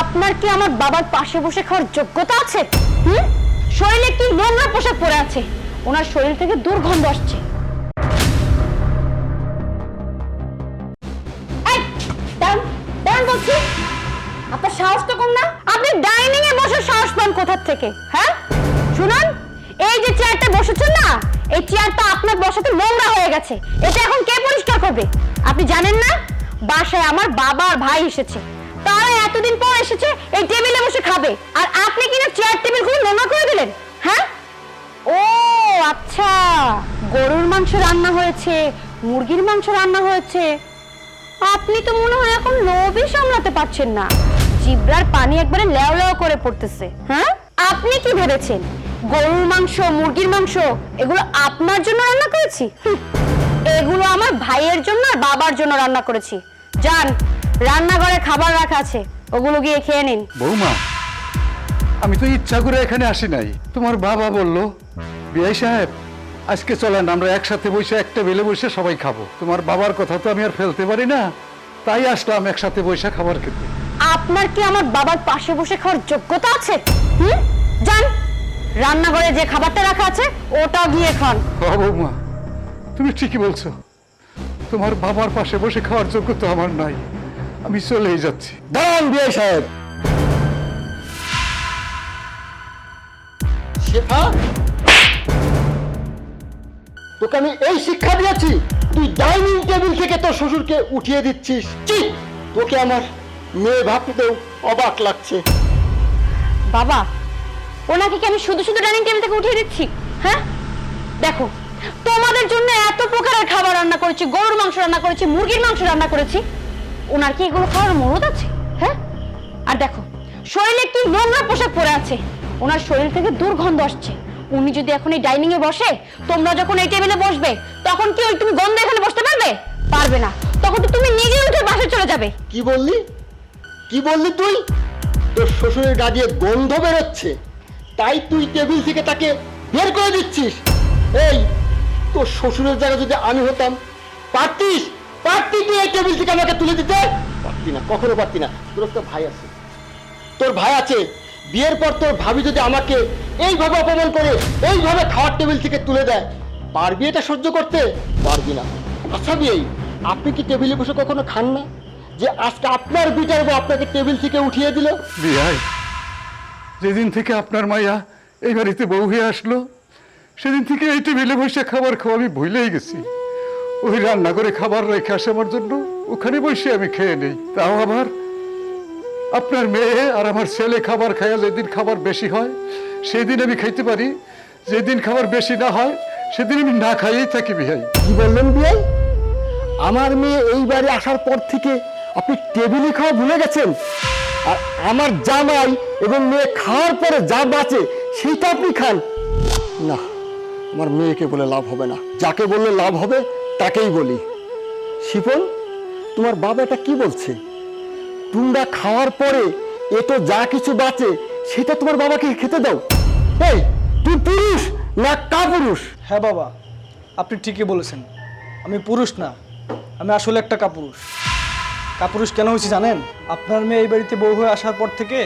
আপনার কি আমার বাবার পাশে বসে খাওয়ার যোগ্যতা আছে? হুম? শরীরে কি নোংরা পোশাক পরে আছে? ওনার শরীর থেকে দুর্গন্ধ আসছে। আপনার সাহস তো কম না? আপনি ডাইনিং এ বসে সাহস পান কোথার থেকে হ্যাঁ? শুনুন, এই যে চেয়ারটা বসেছেন না, এই চেয়ারটা আপনার বসাতে নোংরা হয়ে গেছে। এটা এখন কে পরিষ্কার করবে? আপনি জানেন না? বাসায় আমার বাবা আর ভাই এসেছে। এতদিন পর এসেছে, এই টেবিলে বসে খাবে। আর আপনি কিনা চেয়ার টেবিলগুলো নোংরা করে দিলেন হ্যাঁ? ও আচ্ছা। গরুর মাংস রান্না হয়েছে, মুরগির মাংস রান্না হয়েছে। আপনি তো মনে হয় এখন লোভই সামলাতে পারছেন না। জিব্রার পানি একবারে লেও লেও করে পড়তেছে হ্যাঁ? আপনি কি ভেবেছেন? গরুর মাংস, মুরগির মাংস, এগুলো আপনার জন্য রান্না করেছি? এগুলো আমার ভাইয়ের জন্য আর বাবার জন্য রান্না করেছি। যান, রান্নাঘরে খাবার রাখা আছে। ওগুলো গিয়ে খেয়ে নিন। বৌমা আমি তো ইচ্ছা করে এখানে আসি নাই। তোমার বাবা বলল বিআই সাহেব আজকে চলেন আমরা একসাথে বসে একটা বেলে বসে সবাই খাব। তোমার বাবার কথা তো আমি আর ফেলতে পারি না তাই আসলাম একসাথে বসে খাবার খেতে। আপনার কি আমার বাবার পাশে বসে খাওয়ার যোগ্যতা আছে? হুম? যান রান্নাঘরে যে খাবারটা রাখা আছে ওটা গিয়ে খান। বৌমা তুমি ঠিকই বলছো। তোমার বাবার পাশে বসে খাওয়ার যোগ্যতা আমার নাই। আমি চলেই যাচ্ছি। দাঁড়ান বিআই সাহেব। শেফা? তোকে আমি এই শিক্ষা দিয়েছি তুই ডাইনিং টেবিল থেকে তোর শ্বশুরকে উঠিয়ে দিচ্ছিস। কি তোকে আমার মেয়ে ভাবতেও অবাক লাগছে। বাবা ওনাকে কি আমি শুধু শুধু ডাইনিং টেবিল থেকে উঠিয়ে দিচ্ছি? হ্যাঁ? দেখো তোমাদের জন্য এত প্রকারের খাবার রান্না করেছি গরুর মাংস রান্না করেছি মুরগির মাংস রান্না করেছি। ওনার কি এগুলো খাওয়ার মরদ আছে? হ্যাঁ? আর দেখো, শরীরে কি নোংরা পোশাক পরে আছে। ওনার শরীর থেকে দুর্গন্ধ আসছে। উনি যদি এখন এই ডাইনিং এ বসে, তোমরা যখন এই টেবিলে বসবে, তখন কি ওই তুমি গন্ধ এখানে বসতে পারবে? পারবে না। তখন তো তুমি নিজে উঠে বাসে চলে যাবে। কি বললি? কি বললি তুই? তোর শ্বশুরের গা দিয়ে গন্ধ বেরোচ্ছে। তাই তুই টেবিল থেকে তাকে বের করে দিচ্ছিস। এই, তোর শ্বশুরের জায়গায় যদি আমি হতাম, পারতিস? পারতি তুই এই টেবিল থেকে আমাকে তুলে দিতে? পারতি না, কখনো পারতি না। তোর একটা ভাই আছে। তোর ভাই আছে, বিয়ের পর তোর ভাবি যদি আমাকে এইভাবে অপমান করে, এইভাবে খাওয়ার টেবিল থেকে তুলে দেয়, পারবি এটা সহ্য করতে? পারবি না। আচ্ছা বিয়ে, আপনি কি টেবিলে বসে কখনো খান না? যে আজকে আপনার বিচার আপনাকে টেবিল থেকে উঠিয়ে দিল? বিআই যেদিন থেকে আপনার মাইয়া এই বাড়িতে বউ হয়ে আসলো, সেদিন থেকে এই টেবিলে বসে খাবার খাওয়া আমি ভুলেই গেছি। ওই রান্না করে খাবার রেখে আসে আমার জন্য ওখানে বসে আমি খেয়ে নেই। তাও আবার আপনার মেয়ে আর আমার ছেলে খাবার খাইয়া যেদিন খাবার বেশি হয় সেদিন আমি খাইতে পারি। যেদিন খাবার বেশি না হয় সেদিন আমি না খাইয়েই থাকি বিহাই। কি বললেন বিয়াই আমার মেয়ে এইবারে আসার পর থেকে আপনি টেবিলে খাওয়া ভুলে গেছেন? আর আমার জামাই এবং মেয়ে খাওয়ার পরে যা বাঁচে সেটা আপনি খান। না আমার মেয়েকে বলে লাভ হবে না। যাকে বললে লাভ হবে তাকেই বলি। শিপন, তোমার বাবা এটা কি বলছে? তোমরা খাওয়ার পরে এ তো যা কিছু বাঁচে, সেটা তোমার বাবাকে খেতে দাও। এই, তুই পুরুষ না কা পুরুষ হ্যাঁ বাবা, আপনি ঠিকই বলেছেন। আমি পুরুষ না, আমি আসলে একটা কাপুরুষ। কাপুরুষ কেন হয়েছে জানেন? আপনার মেয়ে এই বাড়িতে বউ হয়ে আসার পর থেকে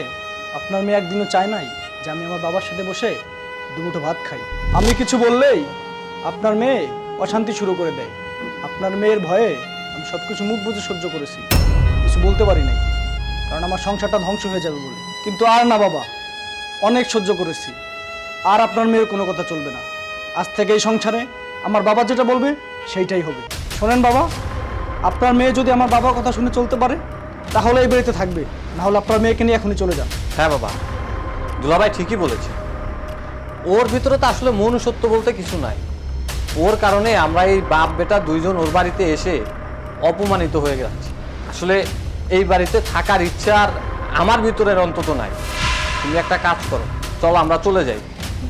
আপনার মেয়ে একদিনও চায় নাই যে আমি আমার বাবার সাথে বসে দুমুঠো ভাত খাই। আমি কিছু বললেই আপনার মেয়ে অশান্তি শুরু করে দেয়। আপনার মেয়ের ভয়ে আমি সব কিছু মুখ বুঝে সহ্য করেছি। কিছু বলতে পারি নাই, কারণ আমার সংসারটা ধ্বংস হয়ে যাবে বলে। কিন্তু আর না, বাবা, অনেক সহ্য করেছি। আর আপনার মেয়ের কোনো কথা চলবে না। আজ থেকে এই সংসারে আমার বাবা যেটা বলবে, সেইটাই হবে। শোনেন, বাবা, আপনার মেয়ে যদি আমার বাবার কথা শুনে চলতে পারে, তাহলে এই বাড়িতে থাকবে। না হলে আপনার মেয়েকে নিয়ে এখনই চলে যান। হ্যাঁ বাবা, দুলাভাই ঠিকই বলেছে। ওর ভিতরে তো আসলে মনুষ্যত্ব বলতে কিছু নাই। ওর কারণে আমরা এই বাপ বেটা দুইজন ওর বাড়িতে এসে অপমানিত হয়ে যাচ্ছি। আসলে এই বাড়িতে থাকার ইচ্ছা আর আমার ভিতরের অন্তত নাই। তুমি একটা কাজ করো, চলো আমরা চলে যাই।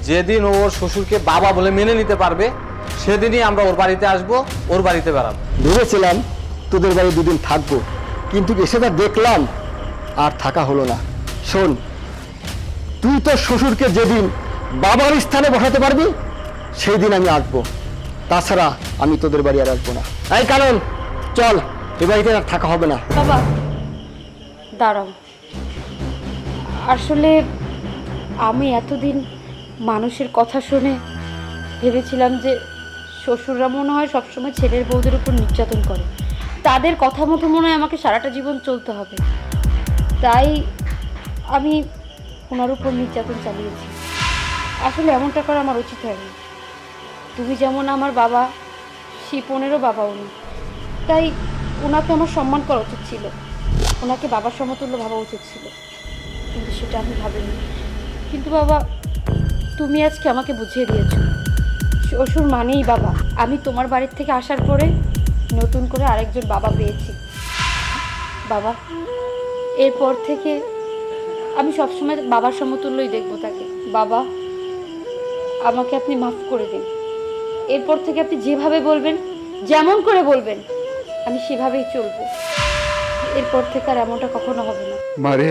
যেদিন ওর শ্বশুরকে বাবা বলে মেনে নিতে পারবে, সেদিনই আমরা ওর বাড়িতে আসব, ওর বাড়িতে বেড়াবো। ভেবেছিলাম তোদের বাড়ি দুদিন থাকব, কিন্তু এসে যা দেখলাম আর থাকা হলো না। শোন, তুই তোর শ্বশুরকে যেদিন বাবার স্থানে বসাতে পারবি সেই দিন আমি আসব। তাছাড়া আমি তোদের বাড়ি আর আসব না। এই কারণ চল এ বাড়িতে আর থাকা হবে না। বাবা, দাঁড়াও। আসলে আমি এতদিন মানুষের কথা শুনে ভেবেছিলাম যে শ্বশুররা মনে হয় সবসময় ছেলের বউদের উপর নির্যাতন করে। তাদের কথা মতো মনে হয় আমাকে সারাটা জীবন চলতে হবে। তাই আমি ওনার উপর নির্যাতন চালিয়েছি। আসলে এমনটা করা আমার উচিত হয়নি। তুমি যেমন আমার বাবা শিপনেরও বাবা উনি তাই ওনাকে আমার সম্মান করা উচিত ছিল। ওনাকে বাবার সমতুল্য ভাবা উচিত ছিল। কিন্তু সেটা আমি ভাবিনি। কিন্তু বাবা, তুমি আজকে আমাকে বুঝিয়ে দিয়েছ। শ্বশুর মানেই বাবা। আমি তোমার বাড়ির থেকে আসার পরে নতুন করে আরেকজন বাবা পেয়েছি। বাবা, এরপর থেকে আমি সবসময় বাবার সমতুল্যই দেখব তাকে। বাবা, আমাকে আপনি মাফ করে দিন। এরপর থেকে আপনি যেভাবে বলবেন যেমন করে বলবেন আমি সেভাবেই চলবো। এরপর থেকে আর এমনটা কখনো হবে না। মারে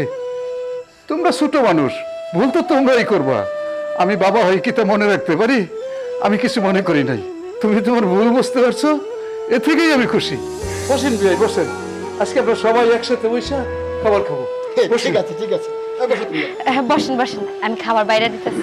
তোমরা ছোট মানুষ ভুল তো তোমরাই করবা। আমি বাবা হয়ে কি তা মনে রাখতে পারি? আমি কিছু মনে করি নাই। তুমি তোমার ভুল বুঝতে পারছ? এ থেকেই আমি খুশি। বসেন বিয়াই বসেন। আজকে আমরা সবাই একসাথে বসে খাবার খাব। ঠিক আছে ঠিক আছে। বসো তুমি। বসেন বসেন। আমি খাবার বাইরে দিতেছি।